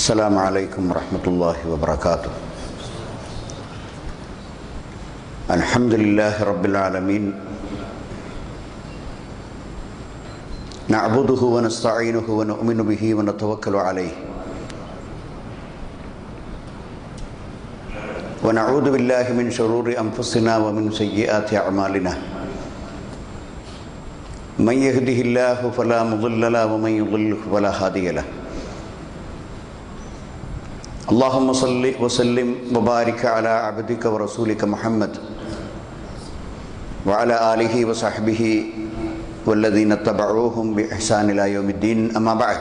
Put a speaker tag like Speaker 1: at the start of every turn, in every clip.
Speaker 1: السلام عليكم ورحمة الله وبركاته. الحمد لله رب العالمين. نعبده ونستعينه ونؤمن به ونتوكل عليه. ونعوذ بالله من شرور أنفسنا ومن سيئات أعمالنا. من يهده الله فلا مضل له ومن يضلل فلا هادي له. اللهم صل وسلم وبارك على عبدك ورسولك محمد وعلى آله وصحبه والذين اتبعوهم بإحسان إلى يوم الدين. أما بعد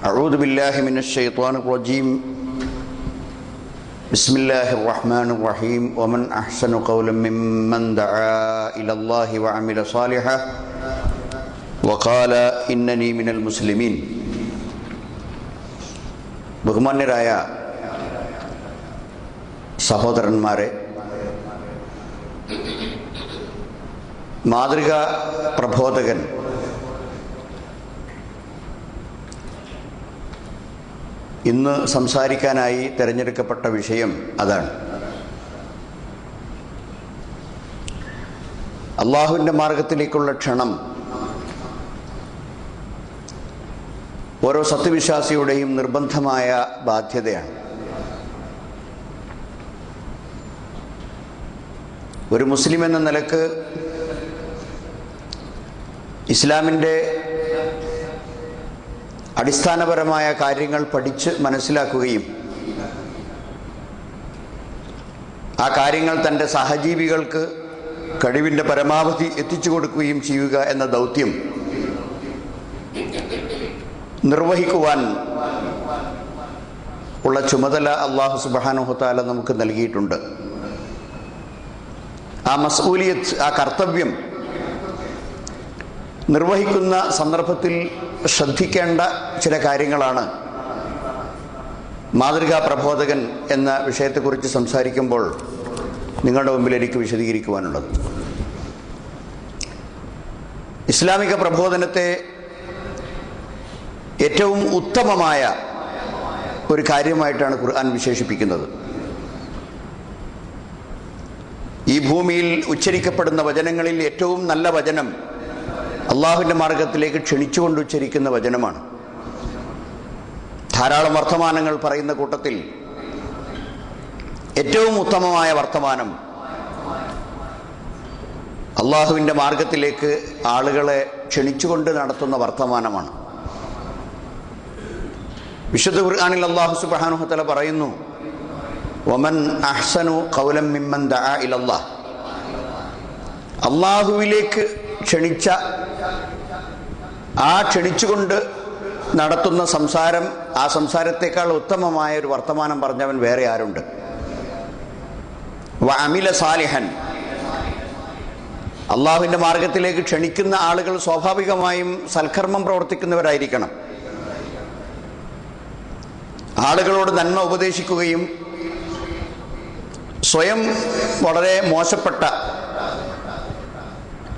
Speaker 1: أعوذ بالله من الشيطان الرجيم. بسم الله الرحمن الرحيم. ومن أحسن قولا ممن دعا إلى الله وعمل صالحا وقال إنني من المسلمين. ബഹുമാന്യരായ സഹോദരന്മാരെ മാതൃക പ്രബോധകൻ ഇന്ന് സംസാരിക്കാനായി തിരഞ്ഞെടുക്കപ്പെട്ട വിഷയം അതാണ്. അള്ളാഹുവിന്റെ മാർഗത്തിലേക്കുള്ള ക്ഷണം ഓരോ സത്യവിശ്വാസിയുടെയും നിർബന്ധമായ ബാധ്യതയാണ്. ഒരു മുസ്ലിം എന്ന നിലയ്ക്ക് ഇസ്ലാമിന്റെ അടിസ്ഥാനപരമായ കാര്യങ്ങൾ പഠിച്ച് മനസ്സിലാക്കുകയും ആ കാര്യങ്ങൾ തന്റെ സഹജീവികൾക്ക് കഴിവിന്റെ പരമാവധി എത്തിച്ചു കൊടുക്കുകയും ചെയ്യുക എന്ന ദൗത്യം നിർവഹിക്കുവാൻ ഉള്ള ചുമതല അള്ളാഹു സുബാനുഹത്താല നമുക്ക് നൽകിയിട്ടുണ്ട്. ആ മസൂലിയത്ത് ആ കർത്തവ്യം നിർവഹിക്കുന്ന സന്ദർഭത്തിൽ ശ്രദ്ധിക്കേണ്ട ചില കാര്യങ്ങളാണ്. മാതൃകാ പ്രബോധകൻ എന്ന വിഷയത്തെക്കുറിച്ച് സംസാരിക്കുമ്പോൾ നിങ്ങളുടെ മുമ്പിൽ എനിക്ക് വിശദീകരിക്കുവാനുള്ളത്. ഇസ്ലാമിക പ്രബോധനത്തെ ഏറ്റവും ഉത്തമമായ ഒരു കാര്യമായിട്ടാണ് ഖുർആൻ വിശേഷിപ്പിക്കുന്നത്. ഈ ഭൂമിയിൽ ഉച്ചരിക്കപ്പെടുന്ന വചനങ്ങളിൽ ഏറ്റവും നല്ല വചനം അള്ളാഹുവിന്റെ മാർഗത്തിലേക്ക് ക്ഷണിച്ചുകൊണ്ട് ഉച്ചരിക്കുന്ന വചനമാണ്. ധാരാളം വർത്തമാനങ്ങൾ പറയുന്ന കൂട്ടത്തിൽ ഏറ്റവും ഉത്തമമായ വർത്തമാനം അള്ളാഹുവിന്റെ മാർഗത്തിലേക്ക് ആളുകളെ ക്ഷണിച്ചുകൊണ്ട് നടത്തുന്ന വർത്തമാനമാണ്. വിശുദ്ധ ഖുർആാനിൽ അള്ളാഹു സുബാനുഹത്തല പറയുന്നു ഒമൻ അഹ്സനു കൗലം മിമ്മൻ ദഅ ഇലല്ലാ അള്ളാഹുവിലേക്ക് ക്ഷണിച്ച ആ ക്ഷണിച്ചുകൊണ്ട് നടത്തുന്ന സംസാരം ആ സംസാരത്തെക്കാൾ ഉത്തമമായ ഒരു വർത്തമാനം പറഞ്ഞവൻ വേറെ ആരുണ്ട്? അമില സാലിഹൻ. അള്ളാഹുവിന്റെ മാർഗത്തിലേക്ക് ക്ഷണിക്കുന്ന ആളുകൾ സ്വാഭാവികമായും സൽക്കർമ്മം പ്രവർത്തിക്കുന്നവരായിരിക്കണം. ആളുകളോട് നന്മ ഉപദേശിക്കുകയും സ്വയം വളരെ മോശപ്പെട്ട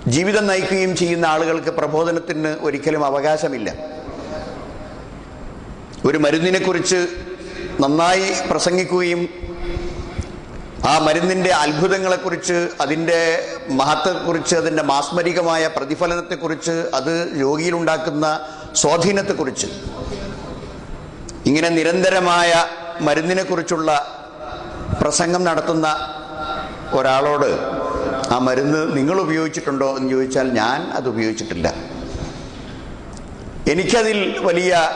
Speaker 1: ജീവിതം നയിക്കുകയും ചെയ്യുന്ന ആളുകൾക്ക് പ്രബോധനത്തിന് ഒരിക്കലും അവകാശമില്ല. ഒരു മരുന്നിനെക്കുറിച്ച് നന്നായി പ്രസംഗിക്കുകയും ആ മരുന്നിന്റെ അത്ഭുതങ്ങളെക്കുറിച്ച് അതിന്റെ മഹത്വത്തെക്കുറിച്ച് അതിന്റെ മാസ്മരികമായ പ്രതിഫലനത്തെക്കുറിച്ച് അത് രോഗിയിലുണ്ടാക്കുന്ന സ്വാധീനത്തെക്കുറിച്ച് ഇങ്ങനെ നിരന്തരമായ മരുന്നിനെ കുറിച്ചുള്ള പ്രസംഗം നടത്തുന്ന ഒരാളോട് ആ മരുന്ന് നിങ്ങൾ ഉപയോഗിച്ചിട്ടുണ്ടോ എന്ന് ചോദിച്ചാൽ ഞാൻ അത് ഉപയോഗിച്ചിട്ടില്ല. എനിക്കതിൽ വലിയ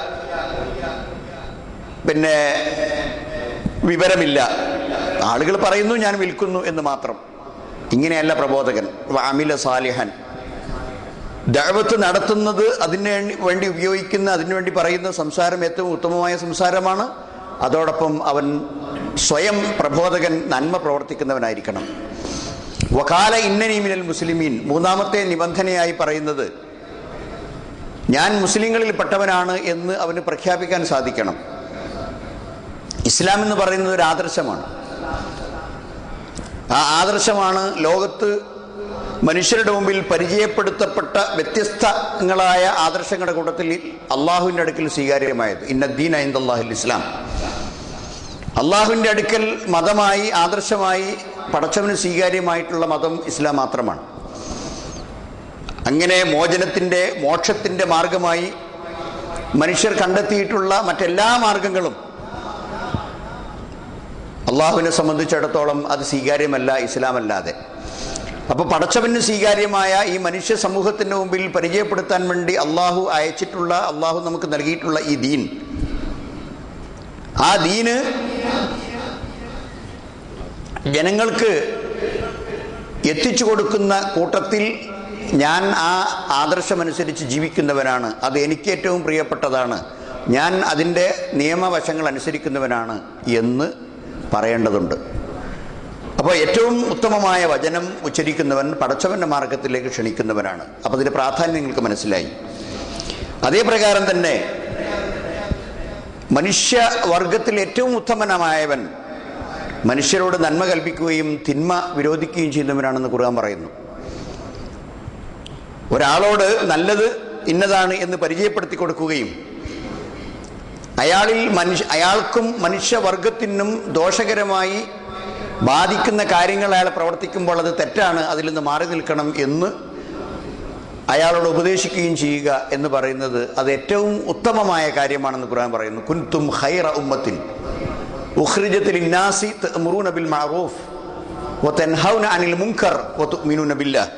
Speaker 1: പിന്നെ വിവരമില്ല. ആളുകൾ പറയുന്നു ഞാൻ വിൽക്കുന്നു എന്ന് മാത്രം. ഇങ്ങനെയല്ല പ്രബോധകൻ. അമില സാലിഹൻ. ദഴവത്ത് നടത്തുന്നത് അതിന് വേണ്ടി ഉപയോഗിക്കുന്ന അതിനുവേണ്ടി പറയുന്ന സംസാരം ഏറ്റവും ഉത്തമമായ സംസാരമാണ്. അതോടൊപ്പം അവൻ സ്വയം പ്രബോധകൻ നന്മ പ്രവർത്തിക്കുന്നവനായിരിക്കണം. വകാല ഇന്നനീമിനൽ മുസ്ലിമീൻ. മൂന്നാമത്തെ നിബന്ധനയായി പറയുന്നത് ഞാൻ മുസ്ലിങ്ങളിൽ പെട്ടവനാണ് എന്ന് അവന് പ്രഖ്യാപിക്കാൻ സാധിക്കണം. ഇസ്ലാം എന്ന് പറയുന്നത് ഒരു ആദർശമാണ്. ആ ആദർശമാണ് ലോകത്ത് മനുഷ്യരുടെ മുമ്പിൽ പരിചയപ്പെടുത്തപ്പെട്ട വ്യത്യസ്തങ്ങളായ ആദർശങ്ങളുടെ കൂട്ടത്തിൽ അള്ളാഹുവിന്റെ അടുക്കൽ സ്വീകാര്യമായത്. ഇന്നദ്ദീൻ അഹിന്ദാഹുൽ ഇസ്ലാം. അള്ളാഹുവിന്റെ അടുക്കൽ മതമായി ആദർശമായി പടച്ചവന് സ്വീകാര്യമായിട്ടുള്ള മതം ഇസ്ലാം മാത്രമാണ്. അങ്ങനെ മോചനത്തിന്റെ മോക്ഷത്തിന്റെ മാർഗമായി മനുഷ്യർ കണ്ടെത്തിയിട്ടുള്ള മറ്റെല്ലാ മാർഗങ്ങളും അള്ളാഹുവിനെ സംബന്ധിച്ചിടത്തോളം അത് സ്വീകാര്യമല്ല ഇസ്ലാമല്ലാതെ. അപ്പോൾ പടച്ചവന് സ്വീകാര്യമായ ഈ മനുഷ്യ സമൂഹത്തിന്റെ മുമ്പിൽ പരിചയപ്പെടുത്താൻ വേണ്ടി അള്ളാഹു അയച്ചിട്ടുള്ള അള്ളാഹു നമുക്ക് നൽകിയിട്ടുള്ള ഈ ദീൻ. ആ ദീന് ജനങ്ങൾക്ക് എത്തിച്ചു കൊടുക്കുന്ന കൂട്ടത്തിൽ ഞാൻ ആ ആദർശമനുസരിച്ച് ജീവിക്കുന്നവനാണ്. അത് എനിക്ക് ഏറ്റവും പ്രിയപ്പെട്ടതാണ്. ഞാൻ അതിന്റെ നിയമവശങ്ങൾ അനുസരിക്കുന്നവനാണ് എന്ന് പറയേണ്ടതുണ്ട്. അപ്പോൾ ഏറ്റവും ഉത്തമമായ വചനം ഉച്ചരിക്കുന്നവൻ പടച്ചവന്റെ മാർഗത്തിലേക്ക് ക്ഷണിക്കുന്നവനാണ്. അപ്പോൾ അതിന്റെ പ്രാധാന്യം നിങ്ങൾക്ക് മനസ്സിലായി. അതേപ്രകാരം തന്നെ മനുഷ്യവർഗത്തിൽ ഏറ്റവും ഉത്തമനമായവൻ മനുഷ്യരോട് നന്മ കൽപ്പിക്കുകയും തിന്മ വിരോധിക്കുകയും ചെയ്യുന്നവനാണെന്ന് കുറുകാൻ പറയുന്നു. ഒരാളോട് നല്ലത് ഇന്നതാണ് എന്ന് പരിചയപ്പെടുത്തി കൊടുക്കുകയും അയാളിൽ മനുഷ്യ അയാൾക്കും മനുഷ്യവർഗത്തിനും ദോഷകരമായി ബാധിക്കുന്ന കാര്യങ്ങൾ അയാൾ പ്രവർത്തിക്കുമ്പോൾ അത് തെറ്റാണ് അതിൽ നിന്ന് മാറി നിൽക്കണം എന്ന് അയാളോട് ഉപദേശിക്കുകയും ചെയ്യുക എന്ന് പറയുന്നത് അത് ഏറ്റവും ഉത്തമമായ കാര്യമാണെന്ന് ഖുർആൻ പറയുന്നു. കുൻതും ഹൈറ ഉമ്മത്തിൻ. ഉഖ്രിജത്തിൽ ഇന്നാസി തഅ്മുറൂന ബിൽ മഅറൂഫ്. വതൻഹൗന അനിൽ മുൻകർ വതുഅ്മിനൂന ബില്ലാഹ്.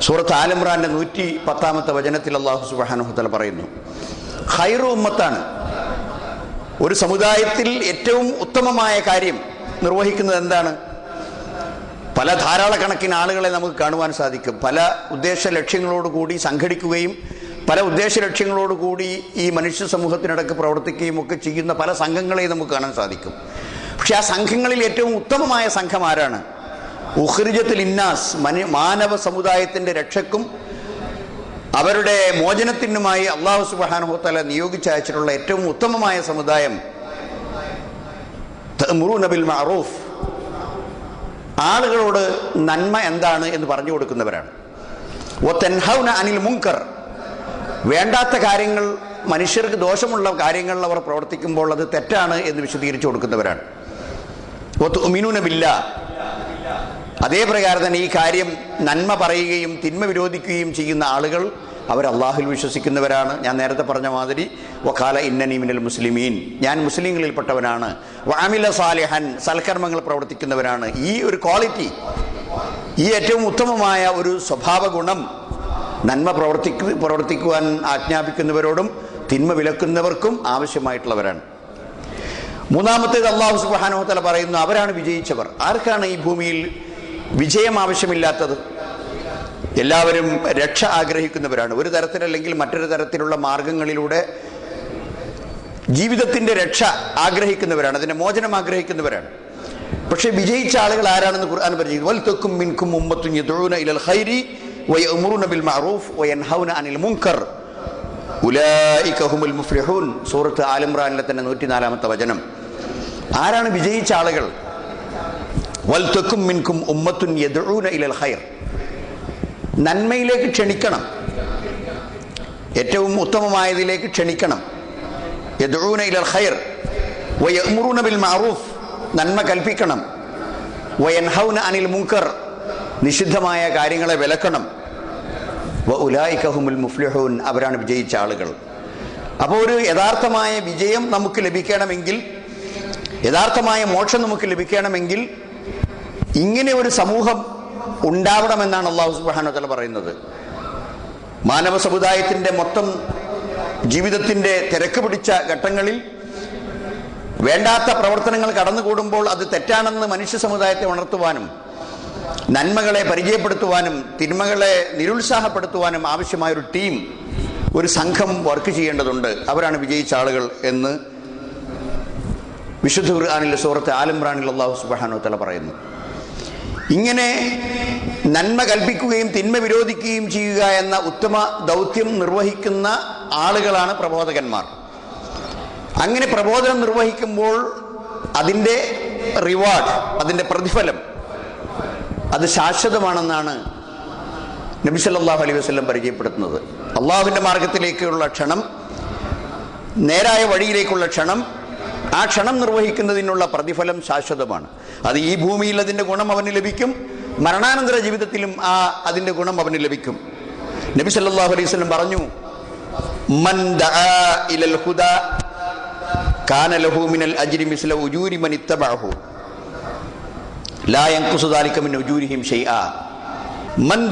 Speaker 1: സൂറത്ത് ആലിമ്രാന്റെ നൂറ്റി പത്താമത്തെ വചനത്തിൽ അള്ളാഹു സുബ്ഹാനഹു തആല പറയുന്നു. ഹൈറ ഉമ്മത്താണ്. ഒരു സമുദായത്തിൽ ഏറ്റവും ഉത്തമമായ കാര്യം നിർവഹിക്കുന്നത് എന്താണ്? പല ധാരാളക്കണക്കിന് ആളുകളെ നമുക്ക് കാണുവാൻ സാധിക്കും. പല ഉദ്ദേശ ലക്ഷ്യങ്ങളോടുകൂടി സംഘടിക്കുകയും പല ഉദ്ദേശ ലക്ഷ്യങ്ങളോടുകൂടി ഈ മനുഷ്യ സമൂഹത്തിനിടക്ക് പ്രവർത്തിക്കുകയും ഒക്കെ ചെയ്യുന്ന പല സംഘങ്ങളെയും നമുക്ക് കാണാൻ സാധിക്കും. പക്ഷെ ആ സംഘങ്ങളിൽ ഏറ്റവും ഉത്തമമായ സംഘം ആരാണ്? ഉഹ്രിജത്തിൽ ഇന്നാസ് മനു മാനവ സമുദായത്തിന്റെ രക്ഷക്കും അവരുടെ മോചനത്തിനുമായി അള്ളാഹു സുബാനുഹത്തല നിയോഗിച്ചയച്ചിട്ടുള്ള ഏറ്റവും ഉത്തമമായ സമുദായം നബിൽ മഅറൂഫ്. ആളുകളോട് നന്മ എന്താണ് എന്ന് പറഞ്ഞു കൊടുക്കുന്നവരാണ്. ഒത്തൻഹൗന അനിൽ മുങ്കർ വേണ്ടാത്ത കാര്യങ്ങൾ മനുഷ്യർക്ക് ദോഷമുള്ള കാര്യങ്ങൾ അവർ പ്രവർത്തിക്കുമ്പോൾ അത് തെറ്റാണ് എന്ന് വിശദീകരിച്ചു കൊടുക്കുന്നവരാണ്. ഒത്ത് ഉമിനൂനമില്ല അതേ പ്രകാരം തന്നെ ഈ കാര്യം നന്മ പറയുകയും തിന്മ വിരോധിക്കുകയും ചെയ്യുന്ന ആളുകൾ അവർ അള്ളാഹുൽ വിശ്വസിക്കുന്നവരാണ്. ഞാൻ നേരത്തെ പറഞ്ഞ മാതിരി വക്കാല ഇന്നനി മിനൽ മുസ്ലിമീൻ. ഞാൻ മുസ്ലിങ്ങളിൽപ്പെട്ടവനാണ്. വാമില സാലിഹൻ സൽക്കർമ്മങ്ങൾ പ്രവർത്തിക്കുന്നവരാണ്. ഈ ഒരു ക്വാളിറ്റി ഈ ഏറ്റവും ഉത്തമമായ ഒരു സ്വഭാവ ഗുണം നന്മ പ്രവർത്തി പ്രവർത്തിക്കുവാൻ ആജ്ഞാപിക്കുന്നവരോടും തിന്മ വിലക്കുന്നവർക്കും ആവശ്യമായിട്ടുള്ളവരാണ്. മൂന്നാമത്തേത് അള്ളാഹു സുബാനോത്തല പറയുന്നു അവരാണ് വിജയിച്ചവർ. ആർക്കാണ് ഈ ഭൂമിയിൽ വിജയം ആവശ്യമില്ലാത്തത്? എല്ലാവരും രക്ഷ ആഗ്രഹിക്കുന്നവരാണ്. ഒരു തരത്തിലല്ലെങ്കിൽ മറ്റൊരു തരത്തിലുള്ള മാർഗങ്ങളിലൂടെ ജീവിതത്തിന്റെ രക്ഷ ആഗ്രഹിക്കുന്നവരാണ്. അതിന്റെ മോചനം ആഗ്രഹിക്കുന്നവരാണ്. പക്ഷേ വിജയിച്ച ആളുകൾ ആരാണെന്ന് ഖുർആൻ പറഞ്ഞു വൽതക്കും മിൻകും ഉമ്മത്തുൻ യദൂന ഇലൽ ഖൈരി വയഅ്മുറൂന ബിൽ മഅറൂഫ് വയൻഹൗന അനിൽ മുൻകർ. ഉലൈക ഹുമുൽ മുഫ്ലിഹൂൻ. സൂറത്ത് ആൽ ഇംറാനിലെ തന്നെ 104ാമത്തെ വചനം. ആരാണ് വിജയിച്ച ആളുകൾ? വൽതക്കും മിൻകും ഉമ്മത്തുൻ യദൂന ഇലൽ ഖൈർ. നന്മയിലേക്ക് ക്ഷണിക്കണം. ഏറ്റവും ഉത്തമമായതിലേക്ക് ക്ഷണിക്കണം. യദഊന ഇലൽ ഖൈർ ബിൽ മാറൂഫ് നന്മ കൽപ്പിക്കണം. വയൻഹൗന അനിൽ മുങ്കർ നിഷിദ്ധമായ കാര്യങ്ങളെ വിലക്കണം. വ ഉലായിക്കഹുമുൽ മുഫ്ലിഹൂൻ അവരാണ് വിജയിച്ച ആളുകൾ. അപ്പോൾ ഒരു യഥാർത്ഥമായ വിജയം നമുക്ക് ലഭിക്കണമെങ്കിൽ യഥാർത്ഥമായ മോക്ഷം നമുക്ക് ലഭിക്കണമെങ്കിൽ ഇങ്ങനെ ഒരു സമൂഹം ഉണ്ടാവണമെന്നാണ് അള്ളാഹു സുബ്ഹാനഹു വതആല പറയുന്നത്. മാനവ സമുദായത്തിന്റെ മൊത്തം ജീവിതത്തിന്റെ തിരക്ക് പിടിച്ച ഘട്ടങ്ങളിൽ വേണ്ടാത്ത പ്രവർത്തനങ്ങൾ കടന്നുകൂടുമ്പോൾ അത് തെറ്റാണെന്ന് മനുഷ്യ സമുദായത്തെ ഉണർത്തുവാനും നന്മകളെ പരിചയപ്പെടുത്തുവാനും തിന്മകളെ നിരുത്സാഹപ്പെടുത്തുവാനും ആവശ്യമായ ഒരു ടീം ഒരു സംഘം വർക്ക് ചെയ്യേണ്ടതുണ്ട്. അവരാണ് വിജയിച്ച ആളുകൾ എന്ന് വിശുദ്ധ ഖുർആാനിലെ സൂറത്ത് ആലിമ്രാനിൽ അള്ളാഹു സുബാനോ തല പറയുന്നു. ഇങ്ങനെ നന്മ കൽപ്പിക്കുകയും തിന്മ വിരോധിക്കുകയും ചെയ്യുക എന്ന ഉത്തമ ദൗത്യം നിർവഹിക്കുന്ന ആളുകളാണ് പ്രബോധകന്മാർ. അങ്ങനെ പ്രബോധനം നിർവഹിക്കുമ്പോൾ അതിന്റെ റിവാർഡ് അതിന്റെ പ്രതിഫലം അത് ശാശ്വതമാണെന്നാണ് നബി സല്ലല്ലാഹു അലൈഹി വസ്ലം പരിചയപ്പെടുത്തുന്നത്. അള്ളാഹുവിന്റെ മാർഗത്തിലേക്കുള്ള ക്ഷണം നേരായ വഴിയിലേക്കുള്ള ക്ഷണം ആ ക്ഷണം നിർവഹിക്കുന്നതിനുള്ള പ്രതിഫലം ശാശ്വതമാണ്. അത് ഈ ഭൂമിയിൽ അതിന്റെ ഗുണം അവന് ലഭിക്കും. മരണാനന്തര ജീവിതത്തിലും ആ അതിന്റെ ഗുണം അവന് ലഭിക്കും. നബി സല്ലാഹു അലൈഹി വസല്ലം പറഞ്ഞു മൻ ഇലൽ കാന ലഹു മിനൽ അജ്രി മിസ്ല ഉജൂരി ലാ ദാലിക ഉജൂരിഹിം മൻ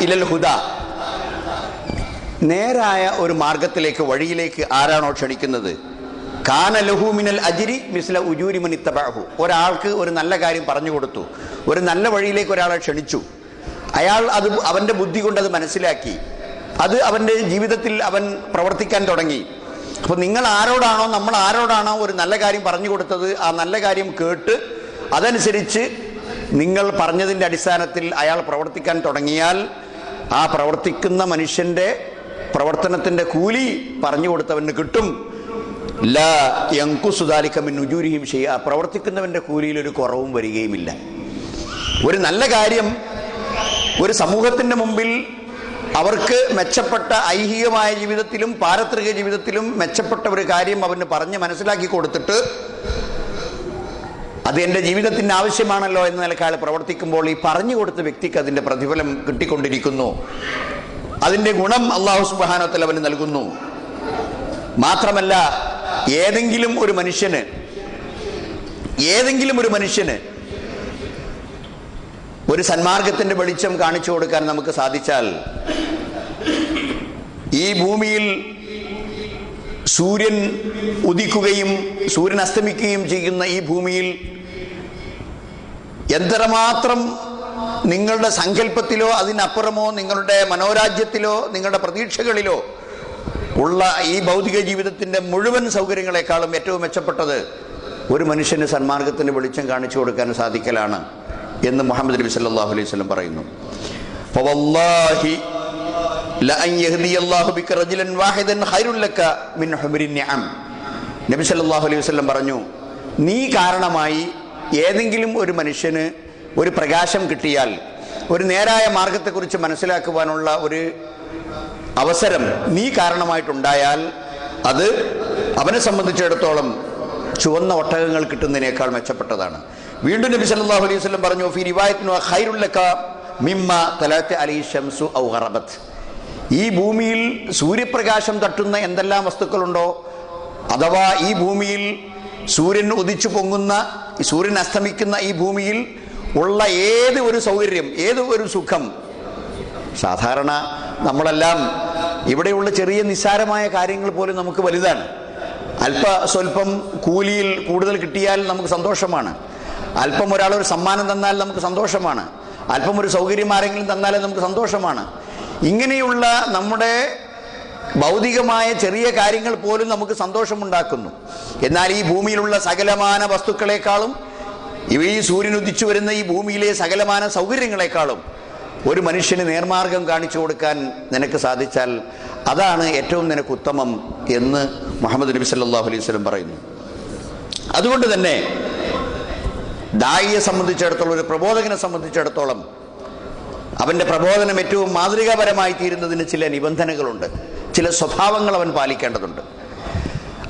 Speaker 1: ഇലൽ നേരായ ഒരു മാർഗത്തിലേക്ക് വഴിയിലേക്ക് ആരാണോ ക്ഷണിക്കുന്നത്? കാന ലഹു മിനൽ അജിരി മിസ്ല ഉജൂരി മൻ ഇത്തബഅഹു. ഒരാൾക്ക് ഒരു നല്ല കാര്യം പറഞ്ഞു കൊടുത്തു. ഒരു നല്ല വഴിയിലേക്ക് ഒരാളെ ക്ഷണിച്ചു. അയാൾ അത് അവന്റെ ബുദ്ധി കൊണ്ട് അത് മനസ്സിലാക്കി. അത് അവന്റെ ജീവിതത്തിൽ അവൻ പ്രവർത്തിക്കാൻ തുടങ്ങി. അപ്പോൾ നിങ്ങൾ ആരോടാണോ നമ്മൾ ആരോടാണോ ഒരു നല്ല കാര്യം പറഞ്ഞു കൊടുത്തത് ആ നല്ല കാര്യം കേട്ട് അതനുസരിച്ച് നിങ്ങൾ പറഞ്ഞതിന്റെ അടിസ്ഥാനത്തിൽ അയാൾ പ്രവർത്തിക്കാൻ തുടങ്ങിയാൽ ആ പ്രവർത്തിക്കുന്ന മനുഷ്യന്റെ പ്രവർത്തനത്തിന്റെ കൂലി പറഞ്ഞു കൊടുത്തവന് കിട്ടും. ലാ യങ്കുസുദാലിക്കമിൻ ഉജൂരിയും ചെയ്യുക പ്രവർത്തിക്കുന്നവന്റെ കൂലിയിൽ ഒരു കുറവും വരികയുമില്ല. ഒരു നല്ല കാര്യം ഒരു സമൂഹത്തിന്റെ മുമ്പിൽ അവർക്ക് മെച്ചപ്പെട്ട ഐഹികമായ ജീവിതത്തിലും പാരത്രിക ജീവിതത്തിലും മെച്ചപ്പെട്ട ഒരു കാര്യം അവന് പറഞ്ഞ് മനസ്സിലാക്കി കൊടുത്തിട്ട് അത് എന്റെ ജീവിതത്തിന്റെ ആവശ്യമാണല്ലോ എന്ന നിലക്കാൾ പ്രവർത്തിക്കുമ്പോൾ ഈ പറഞ്ഞു കൊടുത്ത വ്യക്തിക്ക് അതിന്റെ പ്രതിഫലം കിട്ടിക്കൊണ്ടിരിക്കുന്നു. അതിന്റെ ഗുണം അള്ളാഹു സുബാനത്തിൽ അവന് നൽകുന്നു. മാത്രമല്ല ഏതെങ്കിലും ഒരു മനുഷ്യന് ഏതെങ്കിലും ഒരു മനുഷ്യന് ഒരു സന്മാർഗത്തിന്റെ വെളിച്ചം കാണിച്ചു കൊടുക്കാൻ നമുക്ക് സാധിച്ചാൽ ഈ ഭൂമിയിൽ സൂര്യൻ ഉദിക്കുകയും സൂര്യൻ അസ്തമിക്കുകയും ചെയ്യുന്ന ഈ ഭൂമിയിൽ എന്തരമാത്രം നിങ്ങളുടെ സങ്കല്പത്തിലോ അതിനപ്പുറമോ നിങ്ങളുടെ മനോരാജ്യത്തിലോ നിങ്ങളുടെ പ്രതീക്ഷകളിലോ ഉള്ള ഈ ഭൗതിക ജീവിതത്തിന്റെ മുഴുവൻ സൗകര്യങ്ങളെക്കാളും ഏറ്റവും മെച്ചപ്പെട്ടത് ഒരു മനുഷ്യന് സന്മാർഗത്തിന് വെളിച്ചം കാണിച്ചു കൊടുക്കാൻ സാധിക്കലാണ് എന്ന് മുഹമ്മദ് നബി സല്ലല്ലാഹു അലൈഹി വസല്ലം പറയുന്നു. നബി അലൈഹി പറഞ്ഞു നീ കാരണമായി ഏതെങ്കിലും ഒരു മനുഷ്യന് ഒരു പ്രകാശം കിട്ടിയാൽ ഒരു നേരായ മാർഗത്തെക്കുറിച്ച് മനസ്സിലാക്കുവാനുള്ള ഒരു അവസരം നീ കാരണമായിട്ടുണ്ടായാൽ അത് അവനെ സംബന്ധിച്ചിടത്തോളം ചുവന്ന ഒട്ടകങ്ങൾ കിട്ടുന്നതിനേക്കാൾ മെച്ചപ്പെട്ടതാണ്. വീണ്ടും നബി സല്ലല്ലാഹു അലൈഹി വസല്ലം പറഞ്ഞു ഫി റിവായത്തിനു അലി ഷംസു ഔ ഈ ഭൂമിയിൽ സൂര്യപ്രകാശം തട്ടുന്ന എന്തെല്ലാം വസ്തുക്കളുണ്ടോ? അഥവാ ഈ ഭൂമിയിൽ സൂര്യൻ ഉദിച്ചു പൊങ്ങുന്ന സൂര്യൻ അസ്തമിക്കുന്ന ഈ ഭൂമിയിൽ ഉള്ള ഏത് ഒരു സൗകര്യം ഏത് ഒരു സുഖം? സാധാരണ നമ്മളെല്ലാം ഇവിടെയുള്ള ചെറിയ നിസ്സാരമായ കാര്യങ്ങൾ പോലും നമുക്ക് വലുതാണ്. അല്പ സ്വല്പം കൂലിയിൽ കൂടുതൽ കിട്ടിയാൽ നമുക്ക് സന്തോഷമാണ്. അല്പം ഒരാൾ ഒരു സമ്മാനം തന്നാൽ നമുക്ക് സന്തോഷമാണ്. അല്പം ഒരു സൗകര്യം ആരെങ്കിലും തന്നാലേ നമുക്ക് സന്തോഷമാണ്. ഇങ്ങനെയുള്ള നമ്മുടെ ഭൗതികമായ ചെറിയ കാര്യങ്ങൾ പോലും നമുക്ക് സന്തോഷമുണ്ടാക്കുന്നു. എന്നാൽ ഈ ഭൂമിയിലുള്ള സകലമാന വസ്തുക്കളെക്കാളും ഈ സൂര്യൻ ഉദിച്ചു വരുന്ന ഈ ഭൂമിയിലെ സകലമാന സൗകര്യങ്ങളെക്കാളും ഒരു മനുഷ്യന് നേർമാർഗം കാണിച്ചു കൊടുക്കാൻ നിനക്ക് സാധിച്ചാൽ അതാണ് ഏറ്റവും നിനക്ക് ഉത്തമം എന്ന് മുഹമ്മദ് നബി സല്ലാഹു അലൈഹി വസല്ലം പറയുന്നു. അതുകൊണ്ട് തന്നെ ദായിയെ സംബന്ധിച്ചിടത്തോളം ഒരു പ്രബോധകനെ സംബന്ധിച്ചിടത്തോളം അവന്റെ പ്രബോധനം ഏറ്റവും മാതൃകാപരമായി തീരുന്നതിന് ചില നിബന്ധനകളുണ്ട്. ചില സ്വഭാവങ്ങൾ അവൻ പാലിക്കേണ്ടതുണ്ട്.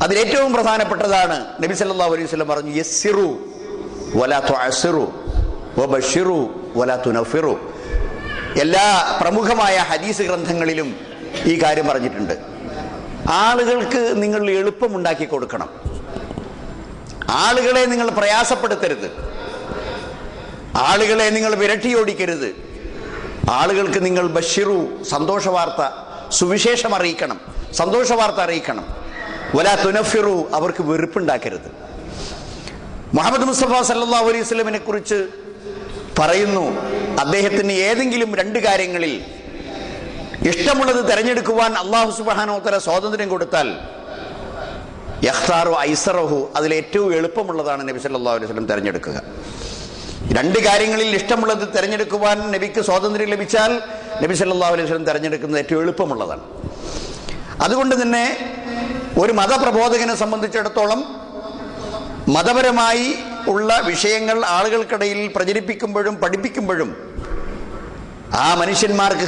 Speaker 1: അതിലേറ്റവും പ്രധാനപ്പെട്ടതാണ് നബി സല്ലാ അലൈഹി വസല്ലം പറഞ്ഞു യസ്സിറു വലാ അസിറു വബഷിറു വലാത്തു തുനഫിറു. എല്ലാ പ്രമുഖമായ ഹദീസ് ഗ്രന്ഥങ്ങളിലും ഈ കാര്യം പറഞ്ഞിട്ടുണ്ട്. ആളുകൾക്ക് നിങ്ങൾ എളുപ്പമുണ്ടാക്കി കൊടുക്കണം. ആളുകളെ നിങ്ങൾ പ്രയാസപ്പെടുത്തരുത്. ആളുകളെ നിങ്ങൾ വിരട്ടിയോടിക്കരുത് ആളുകൾക്ക് നിങ്ങൾ ബഷിറു സന്തോഷ വാർത്ത സുവിശേഷം അറിയിക്കണം. സന്തോഷ വാർത്ത അറിയിക്കണം. വലാ തുനഫിറു അവർക്ക് വെറുപ്പുണ്ടാക്കരുത്. മുഹമ്മദ് മുസ്തഫ സല്ലാ അലൈഹി കുറിച്ച് പറയുന്നു. അദ്ദേഹത്തിന് ഏതെങ്കിലും രണ്ട് കാര്യങ്ങളിൽ ഇഷ്ടമുള്ളത് തിരഞ്ഞെടുക്കുവാൻ അള്ളാഹു സുബാനോത്തര സ്വാതന്ത്ര്യം കൊടുത്താൽ യഖ്താറു ഐസറഹു അതിൽ ഏറ്റവും എളുപ്പമുള്ളതാണ് നബി സല്ലല്ലാഹു അലൈഹി വസല്ലം തിരഞ്ഞെടുക്കുക. രണ്ട് കാര്യങ്ങളിൽ ഇഷ്ടമുള്ളത് തിരഞ്ഞെടുക്കുവാൻ നബിക്ക് സ്വാതന്ത്ര്യം ലഭിച്ചാൽ നബി സല്ലല്ലാഹു അലൈഹി വസല്ലം തിരഞ്ഞെടുക്കുന്നത് ഏറ്റവും എളുപ്പമുള്ളതാണ്. അതുകൊണ്ട് തന്നെ ഒരു മതപ്രബോധകനെ സംബന്ധിച്ചിടത്തോളം മതപരമായി ഉള്ള വിഷയങ്ങൾ ആളുകൾക്കിടയിൽ പ്രചരിപ്പിക്കുമ്പോഴും പഠിപ്പിക്കുമ്പോഴും ആ മനുഷ്യന്മാർക്ക്